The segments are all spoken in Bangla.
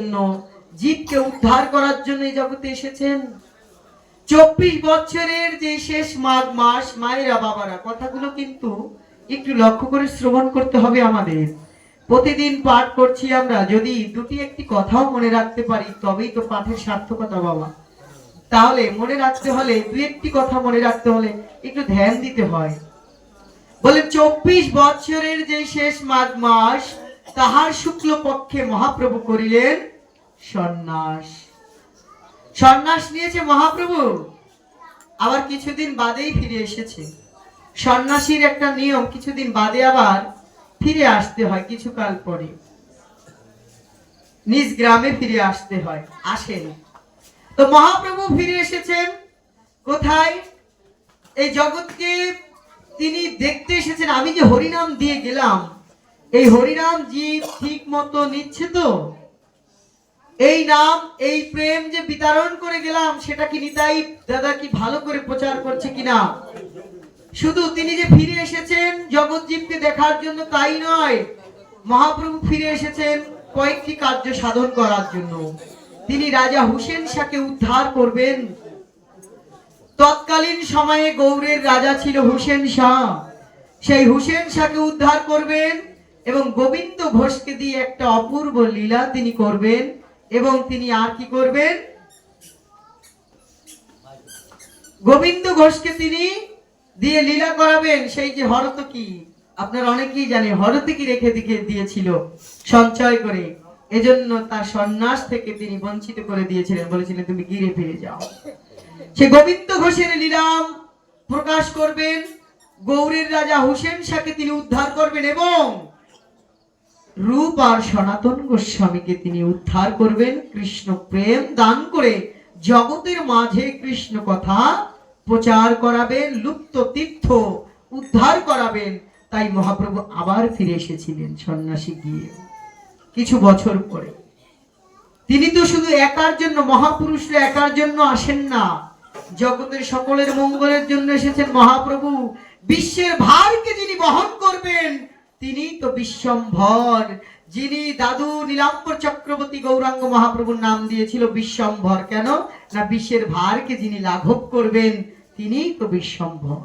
জন্য জীবকে উদ্ধার করার জন্য এই জগতে এসেছেন। চব্বিশ বছরের যে শেষ মাঘ মাস, মায়েরা, বাবারা, কথাগুলো কিন্তু একটু লক্ষ্য করে শ্রবণ করতে হবে আমাদের। প্রতিদিন পাঠ করছি আমরা, যদি দুটি একটি কথাও মনে রাখতে পারি, তবেই তো পাঠের সার্থকতা, বাবা। তাহলে মনে রাখতে হলে, দু একটি কথা মনে রাখতে হলে একটু ধ্যান দিতে হয়। বলে চব্বিশ বছরের যে শেষ মাঘ মাস, তাহার শুক্ল পক্ষে মহাপ্রভু করিলেন সন্ন্যাস। সন্ন্যাস নিয়েছে মহাপ্রভু। আবার কিছুদিন বাদেই ফিরে এসেছে। সন্ন্যাসীর একটা নিয়ম, কিছুদিন বাদে আবার ফিরে আসতে হয় কিছুকাল পরে। নিজ গ্রামে ফিরে আসতে হয়, আসেন। তো মহাপ্রভু ফিরে এসেছেন। কোথায়? এই জগৎকে তিনি দেখতে এসেছেন। আমি যে হরিনাম দিয়ে গেলাম, এই হরিনাম জীব ঠিক মতো নিচ্ছে তো? এই নাম, এই প্রেম যে বিতরণ করে গেলাম, সেটা কি নিতাই দাদা কি ভালো করে প্রচার করছে কিনা? শুধু তিনি যে ফিরে এসেছেন জগৎজীবকে দেখার জন্য তাই নয়, মহাপ্রভু ফিরে এসেছেন কয়েকটি কার্য সাধন করার জন্য। তিনি রাজা হুসেন শাহকে উদ্ধার করবেন। তৎকালীন সময়ে গৌড়ের রাজা ছিল হুসেন শাহ। সেই হুসেন শাহকে উদ্ধার করবেন এবং গোবিন্দ ঘোষকে দিয়ে একটা অপূর্ব লীলা তিনি করবেন। এবং তিনি আর কি করবেন? গোবিন্দ ঘোষকে তিনি দিয়ে লীলা করাবেন। সেই যে হরতকি আপনারা অনেকেই জানে হরতকি রেখে দিকে দিয়েছিল সঞ্চয় করে। এজন্য তার সন্ন্যাস থেকে তিনি বঞ্চিত করে দিয়েছিলেন। বলেছিলেন, তুমি গিরে ফিরে যাও। সে গোবিন্দ ঘোষের লীলাম প্রকাশ করবেন। গৌরের রাজা হুসেন শাহকে তিনি উদ্ধার করবেন এবং রূপ আর সনাতন গোস্বামীকে তিনি উদ্ধার করবেন। কৃষ্ণ প্রেম দান করে জগতের মাঝে কৃষ্ণ কথা প্রচার করাবেন, লুপ্ত তীর্থ উদ্ধার করাবেন। তাই মহাপ্রভু আবার ফিরে এসেছিলেন সন্ন্যাসী গিয়ে। কিছু বছর পরে। তিনি তো শুধু একার জন্য, মহাপুরুষরা একার জন্য আসেন না। জগতের সকলের মঙ্গলের জন্য এসেছেন মহাপ্রভু। বিশ্বের ভারকে যিনি বহন করবেন তিনি তো বিশ্বম্ভর, যিনি দাদু নীলাম্বর চক্রবর্তী গৌরাঙ্গ মহাপ্রভুর নাম দিয়েছিল বিশ্বম্ভর। কেন? না বিশ্বের ভারকে যিনি লাঘব করবেন, তিনি তো বিশ্বম্ভর।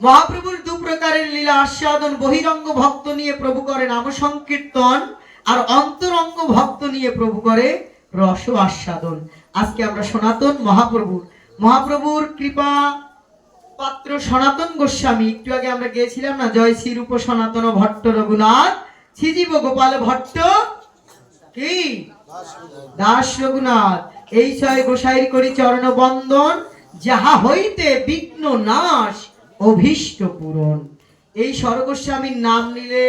মহাপ্রভুর দু প্রকারের লীলা আস্বাদন বহিরঙ্গ ভক্ত নিয়ে প্রভু করে নাম সংকীর্তন, আর অন্তরঙ্গ ভক্ত নিয়ে প্রভু করে রস আস্বাদন। আজকে আমরা সনাতন মহাপ্রভুর মহাপ্রভুর কৃপা পাত্র সনাতন গোস্বামী। একটু আগে আমরা গিয়েছিলাম না, জয় শ্রীরূপ সনাতন ভট্ট রঘুনাথ। শ্রীজীব গোপাল ভট্ট? কি? দাস রঘুনাথ। এই ছয় গোসাইর করি চরণ বন্দন, যাহা হইতে বিঘ্ন নাশ, অভীষ্ট পূরণ। এই স্বর্গস্বামীর নাম নিলে,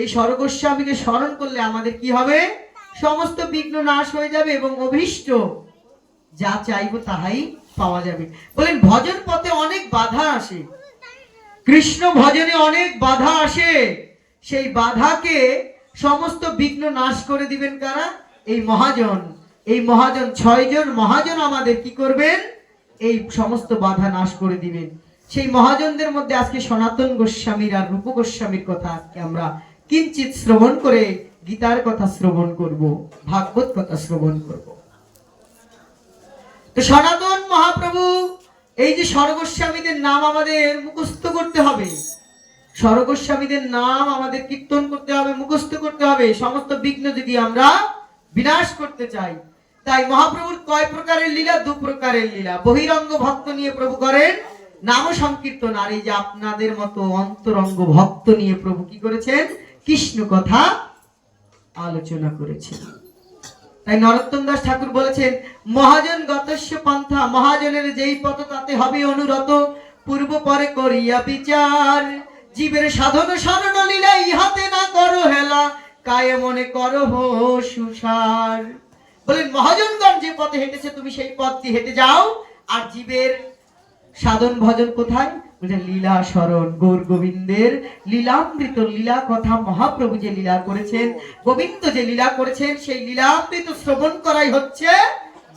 এই স্বর্গস্বামীকে স্মরণ করলে আমাদের কি হবে? সমস্ত বিঘ্ন নাশ হয়ে যাবে এবং অভীষ্ট যা চাইব তাহাই পাওয়া যাবে। বলেন, ভজন পথে অনেক বাধা আসে। কৃষ্ণ ভজনে অনেক বাধা আসে। সেই বাধাকে সমস্ত বিঘ্ন নাশ করে দিবেন কারা? এই মহাজন। এই মহাজন ছয়জন। মহাজন আমাদের কি করবেন? এই সমস্ত বাধা নাশ করে দিবেন। সেই মহাজনদের মধ্যে আজকে সনাতন গোস্বামীর আর রূপ গোস্বামীর কথা আজকে আমরা কিঞ্চিত শ্রবণ করে গীতার কথা শ্রবণ করব, ভাগবত কথা শ্রবণ করব। তো সনাতন মহাপ্রভু, এই যে স্বর্গস্বামীদের নাম আমাদের মুখস্থ করতে হবে। স্বর্গস্বামীদের নাম আমাদের কীর্তন করতে হবে, মুখস্থ করতে হবে। সমস্ত বিঘ্ন যদি আমরা বিনাশ করতে চাই, তাই মহাপ্রভুর কয় প্রকারের লীলা? দু প্রকারের লীলা। বহিরঙ্গ ভক্ত নিয়ে প্রভু করেন, নাম সংকীর্তন। আর এই যে আপনাদের মতো অন্তরঙ্গ ভক্ত নিয়ে প্রভু কি করেছেন? কৃষ্ণ কথা আলোচনা করেছেন। তাই নরোত্তম দাস ঠাকুর বলেছেন, মহাজন গতস্য পন্থা, মহাজনের যেই পথ, তাতে হবে অনুরত। পূর্ব পরে করিয়া বিচার। জীবের সাধন শরণ লীলা ইহাতে না করো হেলা। কায়ে মনে করো হো সুসার। বলেন মহাজনগণ যে পথে হেঁটেছে, তুমি সেই পথ দিয়ে হেঁটে যাও। আর জীবের সাধন ভজন কোথায়? বলছেন লীলা স্মরণ গৌর গোবিন্দের লীলামৃত লীলা কথা মহাপ্রভু যে লীলা করেছেন, গোবিন্দ যে লীলা করেছেন, সেই লীলামৃত শ্রবণ করাই হচ্ছে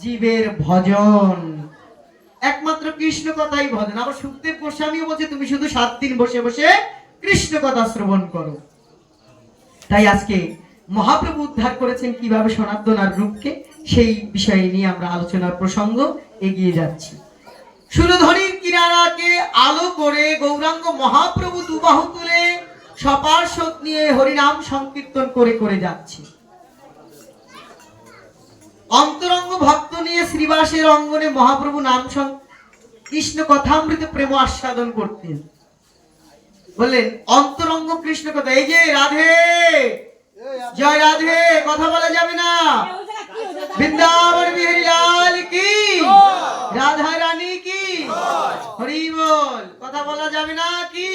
জীবের ভজন। একমাত্র কৃষ্ণ কথাই ভজন। আবার সুখদেব গোস্বামীও বলছে, তুমি শুধু সাত দিন বসে বসে কৃষ্ণ কথা শ্রবণ করো। তাই আজকে মহাপ্রভু উদ্ধার করেছেন কীভাবে সনাতন আর রূপকে, সেই বিষয়ে নিয়ে আমরা আলোচনার প্রসঙ্গ এগিয়ে যাচ্ছি। সুরধনির কিনারাকে আলো করে গৌরাঙ্গ মহাপ্রভু দুবাহু তুলে সপার্শ্বদ নিয়ে হরিনাম সংকীর্তন করে করে যাচ্ছে। অন্তরঙ্গ ভক্ত নিয়ে শ্রীবাসের অঙ্গনে মহাপ্রভু নাম সং- কৃষ্ণ কথামৃত প্রেম আস্বাদন করতেন। বললেন অন্তরঙ্গ কৃষ্ণ কথা এই যে রাধে! জয় রাধে কথা বলা যাবে না। বৃন্দাবন বিহারী লাল কি? রাধা রানী কি? হরি বল কথা বলা যাবে না কি?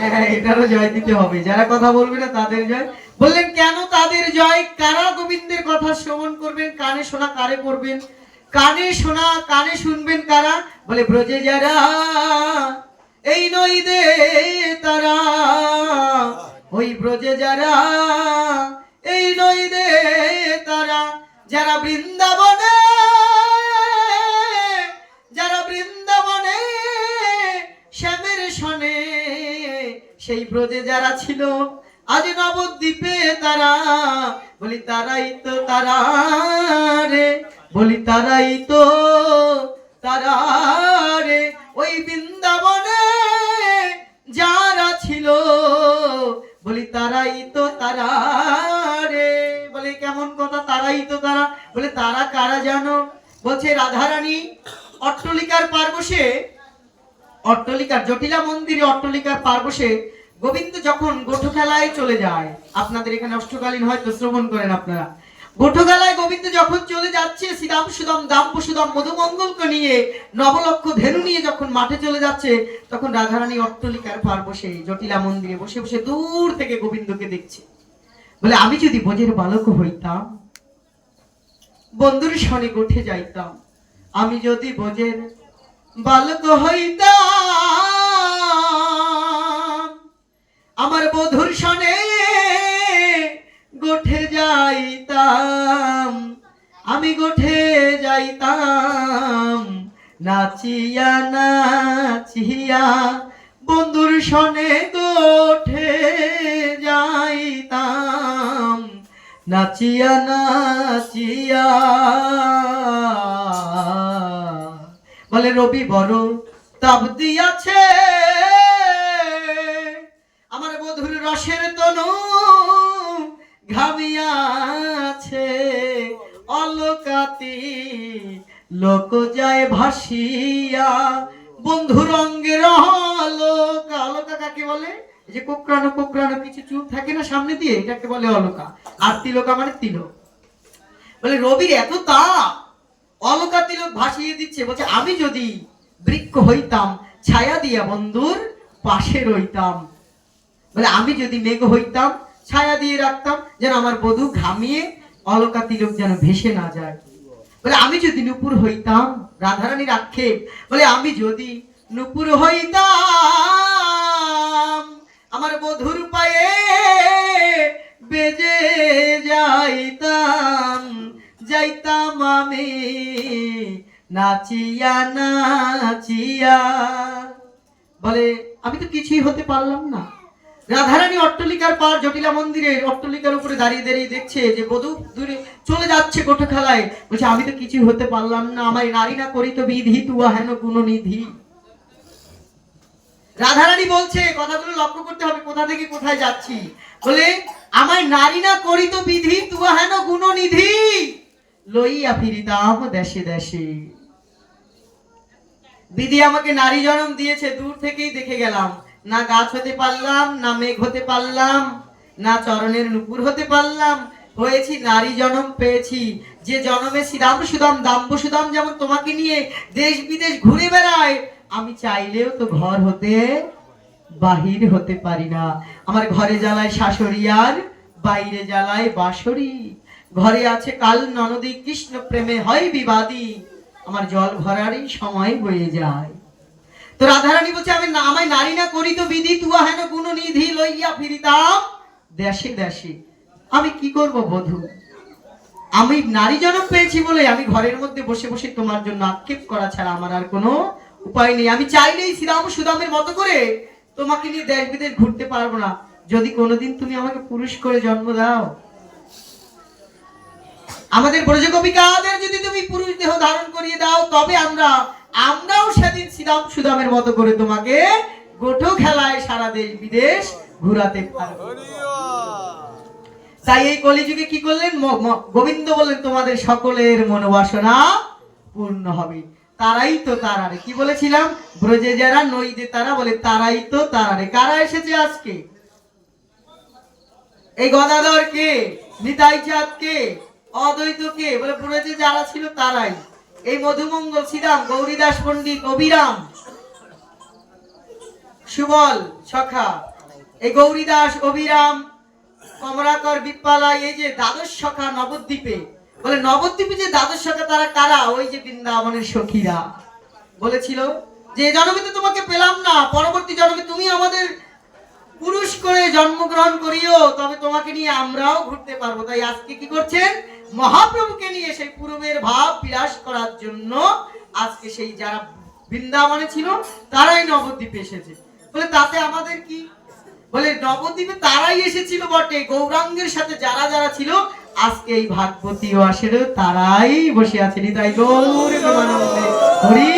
হ্যাঁ এটারও জয় দিতে হবে। যারা কথা বলবে না তাদের জয়। বললেন কেন তাদের জয়? কারা গোবিন্দের কথা শ্রবণ করবেন? কানে শোনা কারে করবেন কানে শোনা কানে শুনবেন কারা? বলে ব্রজে যারা এই নই দে তারা ওই ব্রজে যারা, এই নই দে তারা, যারা বৃন্দাবনে যারা বৃন্দাবনে শ্যামের সনে, সেই ব্রজে যারা ছিল, আজ নবদ্বীপে তারা, বলি তারাই তো তারা রে, বলি তারাই তো তারা রে, ওই বৃন্দাবনে যারা ছিল বলি, তারাই তো তারা রে। বলে, কেমন কথা? তারাই তো তারা। বলে, তারা কারা জানো বলছে, রাধারানী, অট্টলিকার পার বসে অট্টলিকার জটিলা মন্দিরে অট্টলিকার পার বসে গোবিন্দ যখন গোঠু খেলায় চলে যায়, আপনাদের এখানে অষ্টকালীন হয়তো শ্রবণ করেন আপনারা গোঠো খেলায় গোবিন্দ যখন চলে যাচ্ছে, শ্রীরাম সুদম দাম্প সুদম, মধুমঙ্গলকে নিয়ে নবলক্ষ ধেনু নিয়ে যখন মাঠে চলে যাচ্ছে, তখন রাধারানী অট্টলিকার পার বসে জটিলা মন্দিরে বসে বসে দূর থেকে গোবিন্দকে দেখছে। বলে, আমি যদি বোঝের বালক হইতাম, বন্ধুর সনে গোঠে যাইতাম। আমি যদি বোঝের বালক হইতাম, আমার বধুর সনে গোঠে যাইতাম, আমি গোঠে যাইতাম, নাচিয়া নাচিয়া বন্ধুর সনে গোঠে যাইতাম, নাচিয়া নাচিয়া। বলে, রবি বড় তাপ দিয়াছে, আমার বধুর রসের তনু ঘামিয়াছে অলকাতি লোক যায় ভাসিয়া। বন্ধুর অঙ্গের অলকা অলকা কাকে বলে? যে কোকড়ানো কোকড়ানো কিছু চুপ থাকে না সামনে দিয়ে? এটাকে বলে অলকা। আর তিলকা মানে তিলক। বলে, রবির এত তাপ, অলকা তিলক ভাসিয়ে দিচ্ছে। বলছে, আমি যদি বৃক্ষ হইতাম, ছায়া দিয়া বন্ধুর পাশে রইতাম। বলে, আমি যদি মেঘ হইতাম ছায়া দিয়ে রাখতাম যেন আমার বধূ ঘামিয়ে অলকা তিলক যেন ভেসে না যায়। বলে, আমি যদি নুপুর হইতাম, রাধারানীর আক্ষেপ, বলে, আমি যদি নুপুর হইতাম, আমার বধুর পায়ে বেজে যাইতাম যাইতাম আমি নাচিয়া নাচিয়া। বলে, আমি তো কিছুই হতে পারলাম না। রাধারানী অট্টলিকার পার জটিলা মন্দিরের অট্টলিকার উপরে দাঁড়িয়ে দাঁড়িয়ে দেখছে যে বধূ দূরে চলে যাচ্ছে গোটো খেলায় বলছে, আমি তো কিছুই হতে পারলাম না। আমার নারী না করি তো বিধি, তুয়া হেন কোন নিধি রাধারানী বলছে, কথাগুলো লক্ষ্য করতে হবে, কোথা থেকে কোথায় যাচ্ছি? বলে, আমায় নারী না করি তো বিধি, তুয়া হেন গুণ নিধি লইয়া ফিরিতাম দেশে দেশে। বিধি আমাকে নারী জন্ম দিয়েছে, দূর থেকেই দেখে গেলাম। না গাছ হতে পারলাম, না মেঘ হতে পারলাম, না চরণের নুপুর হতে পারলাম, হয়েছি নারী জনম পেয়েছি। যে জন্মে শ্রীরাম সুদাম দাম্ব সুদাম যেমন তোমাকে নিয়ে দেশ বিদেশ ঘুরে বেড়ায়, আমি চাইলেও তো ঘর হতে বাহির হতে পারি না। আমার ঘরে জ্বালায় শাশুড়ি আর বাইরে জ্বালায় বাঁশরি ঘরে আছে কাল ননদী, কৃষ্ণ প্রেমে হয় বিবাদী। আমার জল ভরারই সময় বয়ে যায়। তো রাধারানী বলছে, আমি আমায় নারী না করি তো বিধি, তুয়া হেন গুণ নিধি লইয়া ফিরিতাম দেশে দেশে। আমি কি করব বধূ? আমি নারী জনক পেয়েছি বলে আমি ঘরের মধ্যে বসে বসে তোমার জন্য আক্ষেপ করা ছাড়া আমার আর কোনো উপায় নেই। আমি চাইলেই শ্রীরাম সুদামের মতো করে তোমাকে নিয়ে দেশ বিদেশ ঘুরতে পারব না। যদি কোনোদিন তুমি আমাকে পুরুষ করে জন্ম দাও। আমাদের ব্রজকবিকাদের যদি তুমি পুরুষ দেহ ধারণ করিয়ে দাও, তবে আমরা আমরাও সেদিন শ্রীরাম সুদামের মতো করে তোমাকে গোটো খেলায় সারা দেশ বিদেশ ঘুরাতে পারব। তাই এই কলিযুগে কি করলেন? গোবিন্দ বললেন, তোমাদের সকলের মনোবাসনা পূর্ণ হবে। তারাই তো তারারে, কি বলেছিলাম? ব্রজে যারা নইদে তারা বলে, তারাই তো তারারে। কারা এসেছে আজকে? এই গদাধর কে নিতাই চাঁদ কে অদ্বৈত কে বলে ব্রজে যারা ছিল তারাই। এই মধুমঙ্গল শ্রীরাম গৌরীদাস পণ্ডিত অবিরাম। সুবল, সখা। এই গৌরীদাস, অবিরাম কমরাকর বিপ্পালা, এই যে দ্বাদশ শাখা নবদ্বীপে, বলে নবদ্বীপে যে দ্বাদশ শাখা তারা কারা? ওই যে বৃন্দাবনের সখীরা। বলেছিল যে, এ জন্মে তোমাকে পেলাম না, পরবর্তী জন্মে তুমি আমাদের পুরুষ করে জন্মগ্রহণ করিও, তবে তোমাকে নিয়ে আমরাও ঘুরতে পারব। তাই আজকে কি করছেন? মহাপ্রভুকে নিয়ে সেই পূর্বের ভাব বিরাস করার জন্য আজকে সেই যারা বৃন্দাবনে ছিল, তারাই নবদ্বীপে এসেছে। বলে, তাতে আমাদের কি? বলে, নবদ্বীপে তারাই এসেছিল বটে। গৌরাঙ্গের সাথে যারা যারা ছিল, আজকে এই ভাগবতী আসের তারাই বসে আছে নিতাই গৌর হরি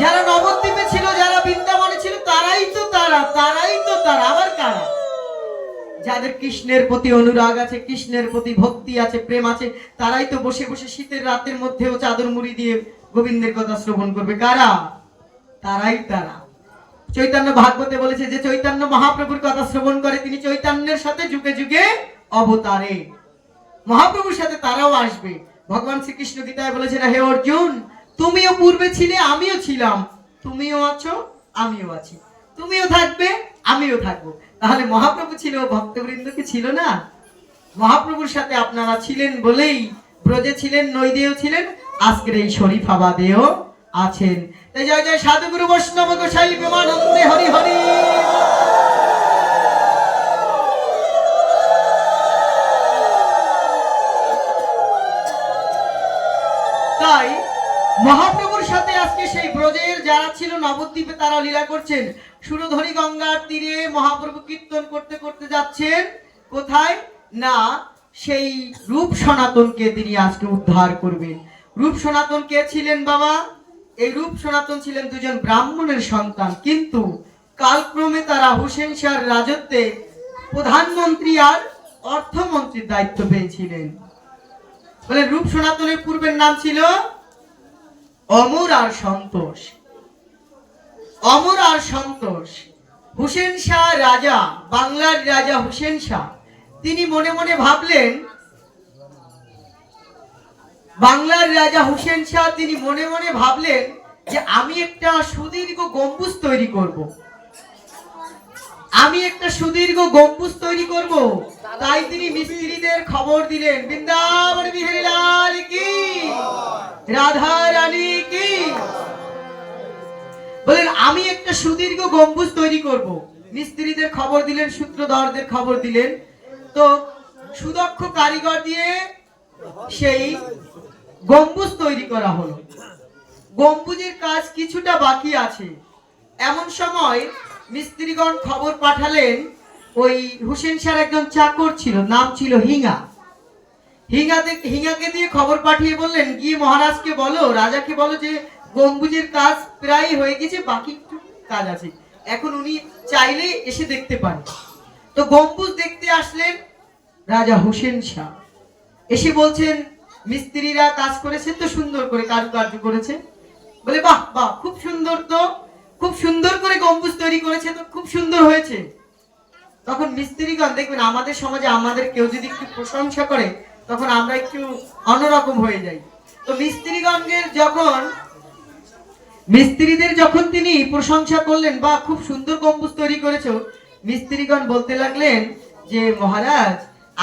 যারা নবদ্বীপে ছিল, যারা বৃন্দাবনে ছিল, তারাই তো তারা, তারাই তো তারা। আবার কারা? যাদের কৃষ্ণের প্রতি অনুরাগ আছে, কৃষ্ণের প্রতি ভক্তি আছে, প্রেম আছে, তারাই তো বসে বসে শীতের রাতের মধ্যেও চাদর মুড়ি দিয়ে গোবিন্দের কথা শ্রবণ করবে। কারা? তারাই তারা। চৈতন্য ভাগবতে বলেছে যে, চৈতন্য মহাপ্রভুর কথা শ্রবণ করে, তিনি চৈতন্যের সাথে যুগে যুগে অবতারে। মহাপ্রভুর সাথে তারাও আসবে। ভগবান শ্রীকৃষ্ণ গীতায় বলেছেন, হে অর্জুন তুমিও পূর্বে ছিলে, আমিও ছিলাম। তুমিও আছো, আমিও আছি। তুমিও থাকবে, আমিও থাকব। তাহলে মহাপ্রভু ছিল ভক্তবৃন্দ কি ছিল না? মহাপ্রভুর সাথে আপনারা ছিলেন বলেই, ব্রজে ছিলেন নৈদেও ছিলেন, আজকের এই শরীফাবাদেও আছেন। তাই জয় জয় সাধুগুরু বৈষ্ণব গোসাই প্রেমানন্দে হরি হরি। মহাপ্রভুর সাথে আজকে সেই ব্রজের যারা ছিল নবদ্বীপে তারা লীলা করছেন। সুরধনী গঙ্গার তীরে মহাপ্রভু কীর্তন করতে করতে যাচ্ছেন। কোথায়? না, সেই রূপ সনাতনকে তিনি আজকে উদ্ধার করবেন। রূপ সনাতন কে ছিলেন বাবা? এই রূপ সনাতন ছিলেন দুজন ব্রাহ্মণের সন্তান। কিন্তু কালক্রমে তারা হুসেন শাহর রাজত্বে প্রধানমন্ত্রী আর অর্থমন্ত্রীর দায়িত্ব পেয়েছিলেন। বলে রূপ সনাতনের পূর্বের নাম ছিল অমর আর সন্তোষ। অমর আর সন্তোষ। হুসেন শাহ রাজা, বাংলার রাজা হুসেন শাহ। তিনি মনে মনে ভাবলেন, বাংলার রাজা হুসেন শাহ তিনি মনে মনে ভাবলেন যে আমি একটা সুদীর্ঘ গম্বুজ তৈরি করব। আমি একটা সুদীর্ঘ গম্বুজ তৈরি করব। তাই তিনি মিস্ত্রিদের খবর দিলেন, বৃন্দাবন বিহারী লাল কি? রাধা রানী কি? বলেন, আমি একটা সুদীর্ঘ গম্বুজ তৈরি করব। মিস্ত্রিদের খবর দিলেন, সূত্রধরদের খবর দিলেন। তো সুদক্ষ কারিগর দিয়ে সেই গম্বুজ তৈরি করা হলো। গম্বুজের কাজ কিছুটা বাকি আছে। এমন সময় মিস্ত্রিগণ খবর পাঠালেন, ওই হুসেন স্যার একজন চাকর ছিল, নাম ছিল হিঙ্গা হিঙ্গাতে হিঙ্গাকে দিয়ে খবর পাঠিয়ে বললেন গিয়ে মহারাজকে বলো, রাজাকে বলো যে গম্বুজের কাজ প্রায় হয়ে গেছে, বাকি একটু কাজ আছে। এখন উনি চাইলে এসে দেখতে পান। তো গম্বুজ দেখতে আসলেন রাজা হুসেন শাহ এসে বলছেন, মিস্ত্রিরা কাজ করেছে তো সুন্দর করে, কারুকার্য করেছে। বলে, বাহ বাহ, খুব সুন্দর তো। খুব সুন্দর করে গম্বুজ তৈরি করেছে, তো খুব সুন্দর হয়েছে। তখন মিস্ত্রিগণ দেখবেন, আমাদের সমাজে আমাদের কেউ যদি একটু প্রশংসা করে, তখন আমরা একটু অন্যরকম হয়ে যাই। তো মিস্ত্রিগণের যখন, মিস্ত্রিদের যখন তিনি প্রশংসা করলেন বা খুব সুন্দর গম্বুজ তৈরি করেছ, মিস্ত্রিগণ বলতে লাগলেন যে, মহারাজ,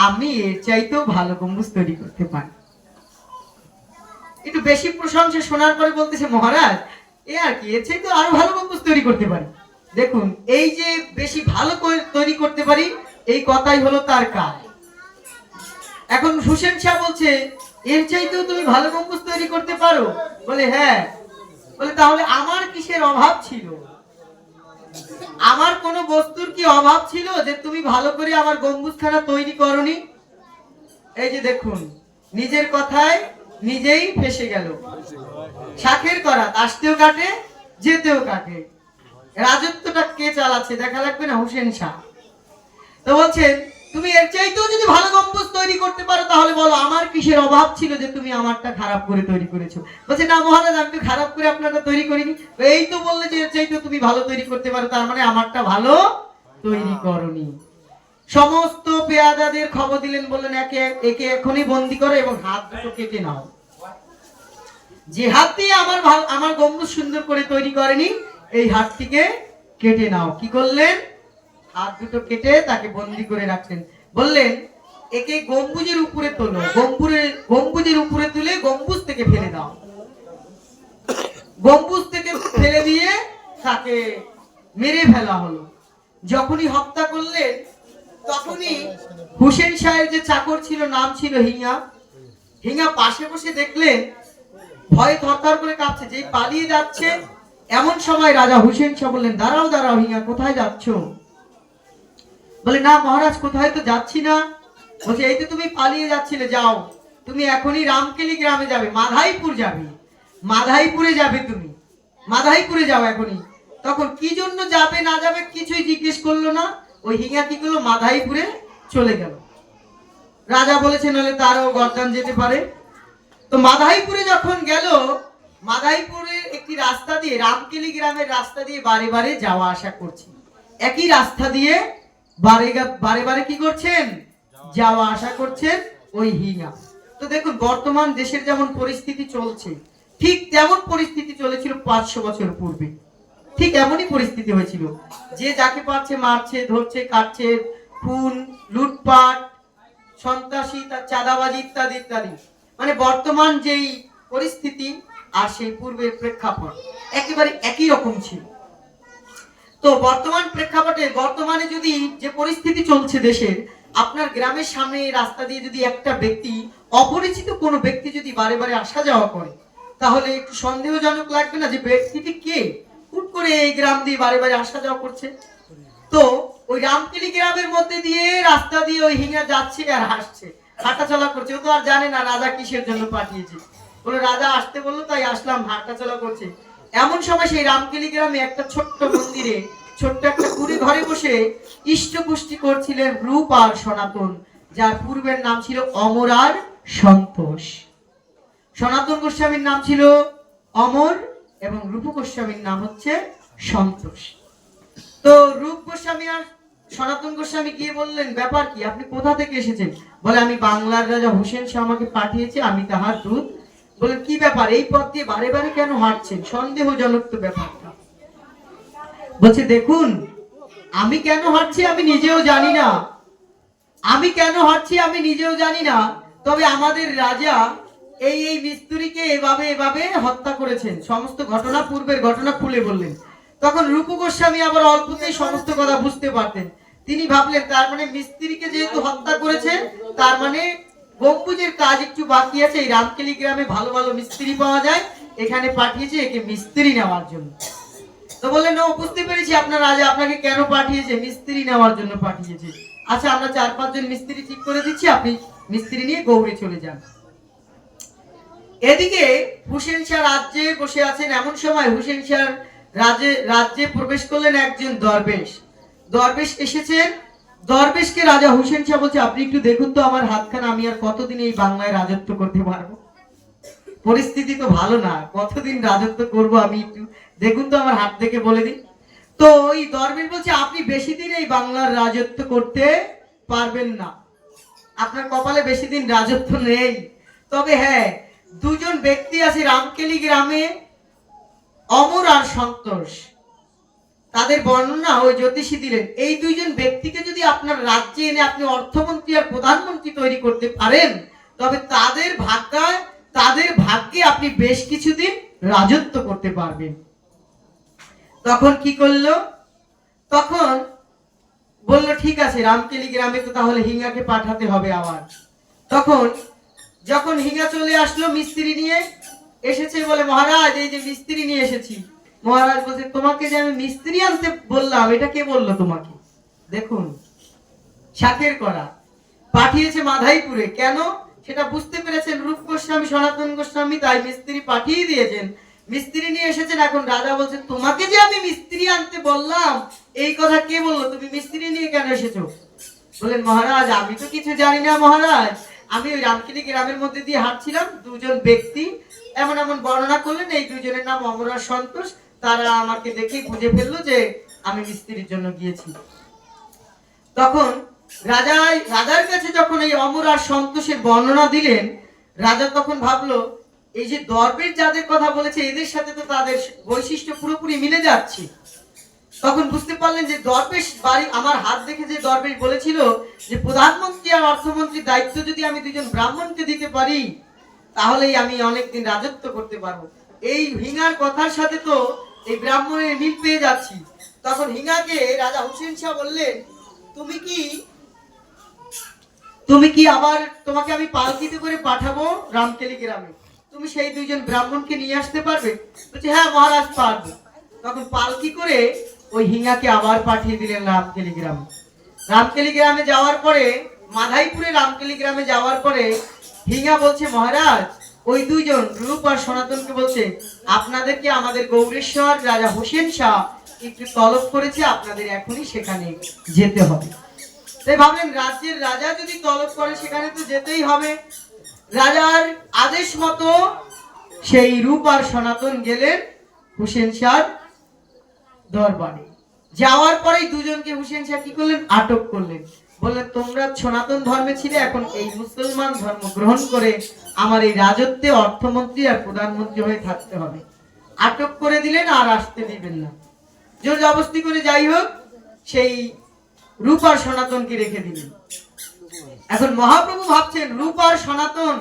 আমি এর চাইতেও ভালো গম্বুজ তৈরি করতে পারি। একটু বেশি প্রশংসা শোনার পরে বলতেছে, মহারাজ এ আর কি, এর চাইতে আরও ভালো গম্বুজ তৈরি করতে পারি। দেখুন, এই যে বেশি ভালো তৈরি করতে পারি, এই কথাই হলো তার কাজ। এখন হুসেন শাহ বলছে, এর চাইতেও তুমি ভালো গম্বুজ তৈরি করতে পারো? বলে হ্যাঁ। বলে, তাহলে আমার কিসের অভাব ছিল? আমার কোনো বস্তুর কি অভাব ছিল যে তুমি ভালো করে আমার গম্বুজখানা তৈরি করনি? এই যে দেখুন, নিজের কথায় নিজেই ফেসে গেল। শাখের করা, আসতেও কাটে, যেতেও কাটে। রাজত্বটা কে চালাচ্ছে দেখা লাগবে না, হোসেন শাহ। তো বলছেন, তুমি এর চাইতেও যদি ভালো গম্বুজ তৈরি করতে পারো, তাহলে বলো, আমার কিসের অভাব ছিল যে তুমি আমারটা খারাপ করে তৈরি করেছ? বলছে, না মহারাজ, আমি তো খারাপ করে আপনারটা তৈরি করিনি। এই তো বললে যে এর চাইতেও তুমি ভালো তৈরি করতে পারো, তার মানে আমারটা ভালো তৈরি করনি। সমস্ত পেয়াদাদের খবর দিলেন, বললেন, একে একে এখনই বন্দি করো এবং হাত দুটো কেটে নাও। যে হাত দিয়ে আমার ভাল- আমার গম্বুজ সুন্দর করে তৈরি করেনি, এই হাতটিকে কেটে নাও। কি করলেন? হাত দুটো কেটে তাকে বন্দি করে রাখলেন। বললেন, একে গম্বুজের উপরে তোলো গম্বুরের গম্বুজের উপরে তুলে গম্বুজ থেকে ফেলে দাও। গম্বুজ থেকে ফেলে দিয়ে তাকে মেরে ফেলা হলো। যখনই হত্যা করলেন তখনই হুসেন শাহের যে চাকর ছিল, নাম ছিল হিঙা। হিঙা পাশে বসে দেখলেন, ভয়ে থরথর করে কাঁপছে। যেই পালিয়ে যাচ্ছে, এমন সময় রাজা হুসেন শাহ বললেন, দাঁড়াও দাঁড়াও হিঙা, কোথায় যাচ্ছ? বলে, না মহারাজ, কোথায় তো যাচ্ছি না। বলছে, এই তো তুমি পালিয়ে যাচ্ছিলে, যাও। তুমি এখনই রামকেলি গ্রামে যাবে, মাধাইপুর যাবে। মাধাইপুরে যাবে তুমি। মাধাইপুরে যাও এখনই। তখন কি জন্য যাবে, না যাবে কিছুই জিজ্ঞেস করল না। ওই হিঙা কি করল মাধাইপুরে চলে গেল। রাজা বলেছে, নাহলে তারও গরদান যেতে পারে। তো মাধাইপুরে যখন গেল মাধাইপুরের একটি রাস্তা দিয়ে, রামকেলি গ্রামের রাস্তা দিয়ে বারে বারে যাওয়া আসা করছে। একই রাস্তা দিয়ে বারে বারে বারে কি করছেন? যাওয়া আসা করছেন ওই হিঙা তো দেখুন, বর্তমান দেশের যেমন পরিস্থিতি চলছে, ঠিক তেমন পরিস্থিতি চলেছিল পাঁচশো বছর পূর্বে। ঠিক এমনই পরিস্থিতি হয়েছিল। যে যাকে পারছে মারছে, ধরছে, কাটছে, খুন, লুটপাট, সন্ত্রাসী, তার চাঁদাবাজি ইত্যাদি ইত্যাদি। মানে বর্তমান যেই পরিস্থিতি আর সেই পূর্বের প্রেক্ষাপট একেবারে একই রকম ছিল। তো বর্তমান প্রেক্ষাপটে, বর্তমানে যদি যে পরিস্থিতি চলছে দেশের, আপনার গ্রামের সামনে রাস্তা দিয়ে যদি একটা ব্যক্তি, অপরিচিত কোনো ব্যক্তি যদি বারে বারে আসা যাওয়া করে, তাহলে একটু সন্দেহজনক লাগবে না যে ব্যক্তিটি কে? করে এই গ্রাম দিয়ে বারে বারে আসা যাওয়া করছে। তো ওই রামকেলি গ্রামের মধ্যে দিয়ে রাস্তা দিয়ে ওই হিঙা যাচ্ছে আর হাসছে হাঁটাচলা করছে। ও তো আর জানে না রাজা কিসের জন্য পাঠিয়েছে। বলে রাজা আসতে বলল, তাই আসলাম, হাঁটাচলা করছে। এমন সময় সেই রামকেলি গ্রামে একটা ছোট্ট মন্দিরে, ছোট্ট একটা কুড়ি ঘরে বসে ইষ্টপুষ্টি করছিলেন রূপ আর সনাতন, যার পূর্বের নাম ছিল অমর আর সন্তোষ। সনাতন গোস্বামীর নাম ছিল অমর এবং রূপ গোস্বামীর নাম হচ্ছে সন্তোষ। তো রূপ গোস্বামী আর সনাতন গোস্বামী গিয়ে বললেন, ব্যাপার কি? আপনি কোথা থেকে এসেছেন? বলে, আমি বাংলার রাজা হোসেন শাহ আমাকে পাঠিয়েছে, আমি তাহার দূত। বলে, কি ব্যাপার? এই পথ দিয়ে বারে বারে কেন হাঁটছেন? সন্দেহজনক তো ব্যাপারটা। বলছে, দেখুন, আমি কেন হাঁটছি আমি নিজেও জানি না। আমি কেন হাঁটছি আমি নিজেও জানি না। তবে আমাদের রাজা এই এই মিস্ত্রিকে এভাবে এভাবে হত্যা করেছেন। সমস্ত ঘটনা পূর্বের ঘটনা খুলে বললেন। তখন রূপ গোস্বামী আবার অল্পতেই সমস্ত কথা বুঝতে পারতেন। তিনি ভাবলেন, তার মানে মিস্ত্রিকে যেহেতু হত্যা করেছে, তার মানে গম্বুজের কাজ একটু বাকি আছে। এই রামকেলি গ্রামে ভালো ভালো মিস্ত্রি পাওয়া যায়। এখানে পাঠিয়েছে একে মিস্ত্রি নেওয়ার জন্য। তো বললেন, ও, বুঝতে পেরেছি আপনার রাজা আপনাকে কেন পাঠিয়েছে? মিস্ত্রি নেওয়ার জন্য পাঠিয়েছে। আচ্ছা আমরা চার, পাঁচজন মিস্ত্রি ঠিক করে দিচ্ছি। আপনি মিস্ত্রি নিয়ে গৌড়ে চলে যান। এদিকে হুসেন শাহ রাজ্যে বসে আছেন এমন সময় হুসেন শাহ রাজ্যে রাজ্যে প্রবেশ করলেন একজন দরবেশ। দরবেশ এসেছেন। দরবেশকে রাজা হুসেন শাহ বলছে, আপনি একটু দেখুন তো আমার হাতখানা, আমি আর কতদিন এই বাংলায় রাজত্ব করতে পারব? পরিস্থিতি তো ভালো না, কতদিন রাজত্ব করব আমি একটু দেখুন তো আমার হাত থেকে বলে দিন। তো ওই দরবেশ বলছে, আপনি বেশি দিন এই বাংলার রাজত্ব করতে পারবেন না। আপনার কপালে বেশি দিন রাজত্ব নেই। তবে হ্যাঁ দুজন ব্যক্তি আছে রামকেলি গ্রামে, অমর আর সন্তোষ। তাদের বর্ণনা ওই জ্যোতিষী দিলেন। এই দুইজন ব্যক্তিকে যদি আপনার রাজ্যে এনে আপনি অর্থমন্ত্রী আর প্রধানমন্ত্রী তৈরি করতে পারেন, তবে তাদের ভাগ্যায় তাদের ভাগ্যে আপনি বেশ কিছুদিন রাজত্ব করতে পারবেন। তখন কি করল? তখন বলল, ঠিক আছে, রামকেলি গ্রামে তো তাহলে হিঙ্গাকে পাঠাতে হবে আবার। তখন যখন হিঙ্গা চলে আসলো, মিস্ত্রি নিয়ে এসেছে বলে, মহারাজ, এই যে মিস্ত্রি নিয়ে এসেছি। মহারাজ বলছে, তোমাকে যে আমি মিস্ত্রি আনতে বললাম, এটা কে বলল তোমাকে? দেখুন, শাকের করা পাঠিয়েছে মাধাইপুরে। কেন? সেটা বুঝতে পেরেছেন রূপ গোস্বামী, সনাতন গোস্বামী, তাই মিস্ত্রি পাঠিয়ে দিয়েছেন। মিস্ত্রি নিয়ে এসেছেন, এখন রাজা বলছে, তোমাকে যে আমি মিস্ত্রি আনতে বললাম, এই কথা কে বলল? তুমি মিস্ত্রি নিয়ে কেন এসেছ? বলেন মহারাজ, আমি তো কিছু জানি না মহারাজ। আমি ওই রামকিনি গ্রামের মধ্যে দিয়ে হাঁটছিলাম, দুজন ব্যক্তি এমন এমন বর্ণনা করলেন, এই দুজনের নাম অমরা সন্তোষ। তারা আমাকে দেখে বুঝে ফেলল যে আমি মিস্ত্রির জন্য গিয়েছি। তখন রাজা রাজার কাছে যখন এই অমর আর সন্তোষের বর্ণনা দিলেন, রাজা তখন ভাবলো, এই যে দর্বের যাদের কথা বলেছে, এদের সাথে তো তাদের বৈশিষ্ট্য পুরোপুরি মিলে যাচ্ছে। তখন বুঝতে পারলেন যে দরবেশ বাড়ি আমার হাত দেখে যে দরবেশ বলেছিল যে প্রধানমন্ত্রী আর অর্থমন্ত্রীর দায়িত্ব যদি আমি দুজন ব্রাহ্মণকে দিতে পারি, তাহলেই আমি অনেকদিন রাজত্ব করতে পারব। এই হিঙার কথার সাথে তো এই ব্রাহ্মণের মিল পেয়ে যাচ্ছি। তখন হিঙাকে রাজা হুসেন শাহ বললেন, তুমি কি তুমি কি আবার তোমাকে আমি পালকিতে করে পাঠাবো রামকেলি গ্রামে? তুমি সেই দুইজন ব্রাহ্মণকে নিয়ে আসতে পারবে? বলছে হ্যাঁ মহারাজ পারব। তখন পালকি করে ওই হিঙাকে আবার পাঠিয়ে দিলেন রামকেলি গ্রামে রামকেলি গ্রামে যাওয়ার পরে, মাধাইপুরে রামকেলি গ্রামে যাওয়ার পরে হিঙা বলছে, মহারাজ, ওই দুইজন, রূপ আর সনাতনকে বলছে, আপনাদেরকে আমাদের গৌরেশ্বর, রাজা হোসেন শাহ একটু তলব করেছে, আপনাদের এখনই সেখানে যেতে হবে। তাই ভাবলেন, রাজ্যের রাজা যদি তলব করে, সেখানে তো যেতেই হবে। রাজার আদেশ মতো সেই রূপ আর সনাতন গেলেন হুসেন শাহ দরবারে। যাওয়ার পরেই দুজনকে হুসেন শাহ কি করলেন? আটক করলেন। বললেন, তোমরা সনাতন ধর্মে ছিলে, এখন এই মুসলমান ধর্ম গ্রহণ করে আমার এই রাজত্বে অর্থমন্ত্রী আর প্রধানমন্ত্রী হয়ে থাকতে হবে। আটক করে দিলেন আর আসতে দিবেন না। জোর জবস্তি করে যাই হোক, সেই রূপ আর সনাতনকে রেখে দিলেন। এখন মহাপ্রভু ভাবছেন রূপ আর সনাতন,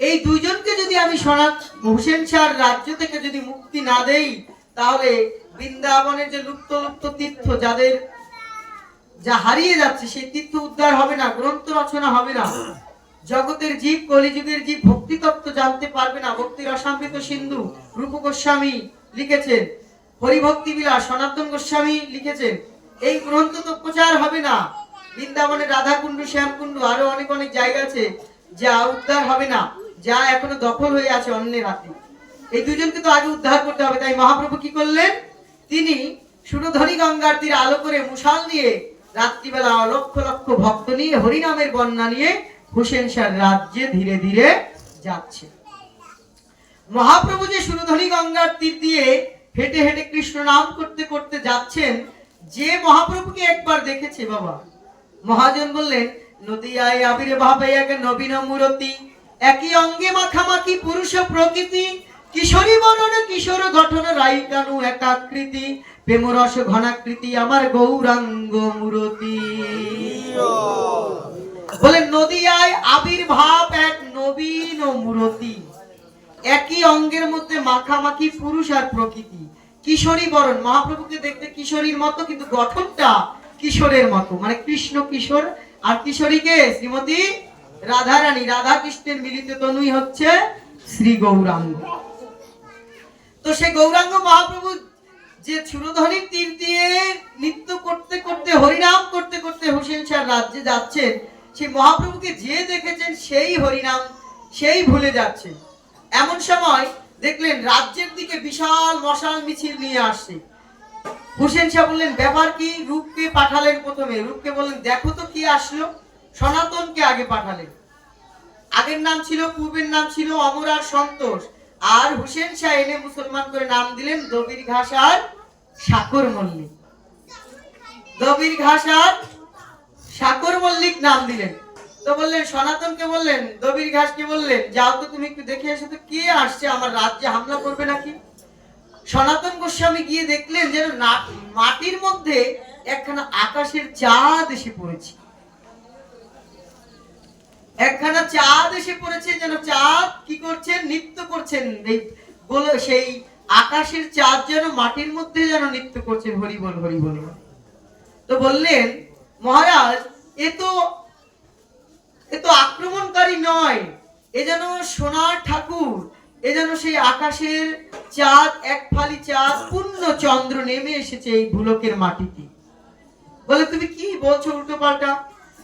এই দুইজনকে যদি আমি সনাত হুসেন শাহর রাজ্য থেকে যদি মুক্তি না দেই, তাহলে বৃন্দাবনের যে লুপ্ত লুপ্ত তীর্থ যাদের যা হারিয়ে যাচ্ছে, সেই তীর্থ উদ্ধার হবে না, গ্রন্থ রচনা হবে না। জগতের জীব, কলিযুগের জীব ভক্তি তত্ত্ব জানতে পারবে না। ভক্তির অসামৃত সিন্ধু রূপ গোস্বামী লিখেছেন, হরিভক্তি বিলাস সনাতন গোস্বামী লিখেছেন, এই গ্রন্থ তো প্রচার হবে না। বৃন্দাবনের রাধাকুণ্ড, শ্যামকুণ্ড আরও অনেক অনেক জায়গা আছে যা উদ্ধার হবে না, যা এখনও দখল হয়ে আছে অন্যের হাতে। এই দুজনকে তো আগে উদ্ধার করতে হবে, তাই মহাপ্রভু কি করলেন? তিনি সুরধনী গঙ্গার তীরে আলো করে মুশাল নিয়ে রাত্রিবেলা লক্ষ লক্ষ ভক্ত নিয়ে হরিনামের বন্যা নিয়ে হুসেন শাহ রাজ্যে ধীরে ধীরে যাচ্ছে। মহাপ্রভু যে সুরধনী গঙ্গার তীর দিয়ে হেঁটে হেঁটে কৃষ্ণ নাম করতে করতে যাচ্ছেন, যে মহাপ্রভুকে একবার দেখেছে বাবা। মহাজন বললেন, নদিয়ায় আবির্ভাব এক নবীন মূরতি, একই অঙ্গে মাখামাখি পুরুষ প্রকৃতি কিশোরী বরণ কিশোর গঠন রাইকানু একাকৃতি, প্রেমরস ঘনাকৃতি, আমার গৌরাঙ্গ মূরতি। বলেন, নদিয়ায় আবির্ভাব এক নবীন মূরতি। একই অঙ্গের মধ্যে মাখামাখি পুরুষ আর প্রকৃতি। কিশোরী বরণ, মহাপ্রভুকে দেখতে কিশোরীর মতো, কিন্তু গঠনটা কিশোরের মতো। মানে কৃষ্ণ কিশোর, আর কিশোরীকে শ্রীমতী রাধারানী রাধা কৃষ্ণের মিলিত তনুই হচ্ছে শ্রী গৌরাঙ্গ। তো সেই গৌরাঙ্গ মহাপ্রভু যে সুরধনির তীর দিয়ে নৃত্য করতে করতে, হরিনাম করতে করতে হোসেন শাহ রাজ্যে যাচ্ছেন, সেই মহাপ্রভুকে যে দেখেছেন সেই হরিনাম, সেই ভুলে যাচ্ছে। এমন সময় দেখলেন রাজ্যের দিকে বিশাল মশাল মিছিল নিয়ে আসছে। হুসেন শাহ বললেন, ব্যাপার কি? রূপকে পাঠালেন প্রথমে। রূপকে বললেন, দেখো তো কি আসলো। সনাতনকে আগে পাঠালেন। আগের নাম ছিল, পূর্বের নাম ছিল অমর আর সন্তোষ। আর হুসেন শাহ এনে মুসলমান করে নাম দিলেন দবির ঘাস আর সাকর মল্লিক। দবির ঘাস আর সাকর মল্লিক নাম দিলেন। তো বললেন, সনাতনকে বললেন, দবির ঘাসকে বললেন, যাও তো তুমি একটু দেখে এসো তো, কে আসছে আমার রাজ্যে, হামলা করবে নাকি? সনাতন গোস্বামী গিয়ে দেখলেন যেন মাটির মধ্যে একখানা আকাশের চাঁদ এসে পড়েছে। একখানা চাঁদ এসে পড়েছে, যেন চাঁদ কি করছেন? নৃত্য করছেন। বলো সেই আকাশের চাঁদ যেন মাটির মধ্যে যেন নৃত্য করছেন। হরি বল হরি বল। তো বললেন, মহারাজ, এ তো এ তো আক্রমণকারী নয়। এ যেন সোনার ঠাকুর। এ যেন সেই আকাশের চাঁদ, এক ফালি চাঁদ, পূর্ণ চন্দ্র নেমে এসেছে এই ভুলকের মাটিতে। বলে, তুমি কি বলছো উল্টো পাল্টা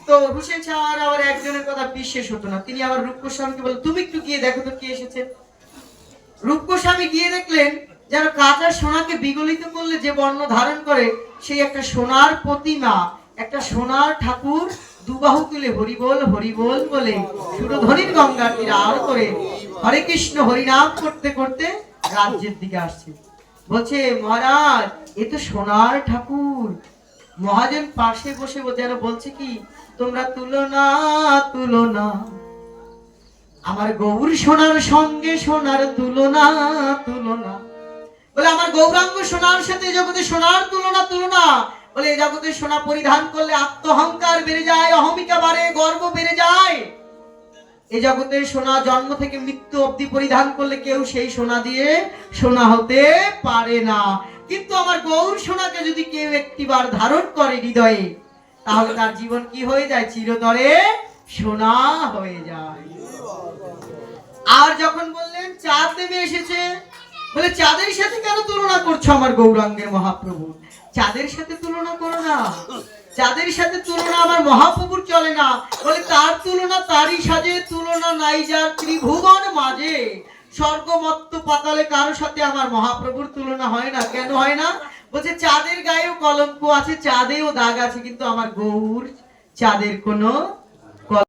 তো হুসেন শাহ আবার একজনের কথা বিশ্বাস হতো না। তিনি আবার রূপকোস্বামীকে বলে, তুমি একটু গিয়ে দেখো তো কে এসেছে। রূপকোস্বামী গিয়ে দেখলেন, যেন কাঁচা সোনাকে বিগলিত করলে যে বর্ণ ধারণ করে, সেই একটা সোনার প্রতিমা, একটা সোনার ঠাকুর দুবাহু তুলে হরিবোল হরিবোল বলে সুরধ্বনির গঙ্গার তীরে আর করে হরে কৃষ্ণ হরিনাম করতে করতে রাজ্যের দিকে আসছে। বলছে, মহারাজ, এ তো সোনার ঠাকুর। মহাজন পাশে বসে যেন বলছে কি তোমরা তুলনা তুলনা। আমার গৌর সোনার সঙ্গে সোনার তুলনা তুলনা। বলে, আমার গৌরাঙ্গ সোনার সাথে জগতে সোনার তুলনা তুলনা। বলে, এই জগতে সোনা পরিধান করলে আত্মহংকার বেড়ে যায়, অহমিকা বাড়ে, গর্ব বেড়ে যায়। এই জগতে সোনা জন্ম থেকে মৃত্যু অবধি পরিধান করলে কেউ সেই সোনা দিয়ে সোনা হতে পারে না। কিন্তু আমার গৌর সোনাকে যদি কেউ একটিবার ধারণ করে হৃদয়ে তাহলে তার জীবন কি হয়ে যায়? চিরতরে সোনা হয়ে যায়। আর যখন বললেন, চাঁদ নেমে এসেছে, বলে, চাঁদের সাথে কেন তুলনা করছ আমার গৌরাঙ্গের মহাপ্রভু? চাঁদের সাথে তুলনা করো না। চাঁদের সাথে তুলনা আমার মহাপ্রভুর চলে না। বলে, তার তুলনা, তারই সাজে তুলনা নাই যার ত্রিভুবন মাঝে। স্বর্গমত্ত পাতালে কারোর সাথে আমার মহাপ্রভুর তুলনা হয় না। কেন হয় না? বলছে, চাঁদের গায়েও কলঙ্ক আছে, চাঁদেও দাগ আছে, কিন্তু আমার গৌর চাঁদের কোনো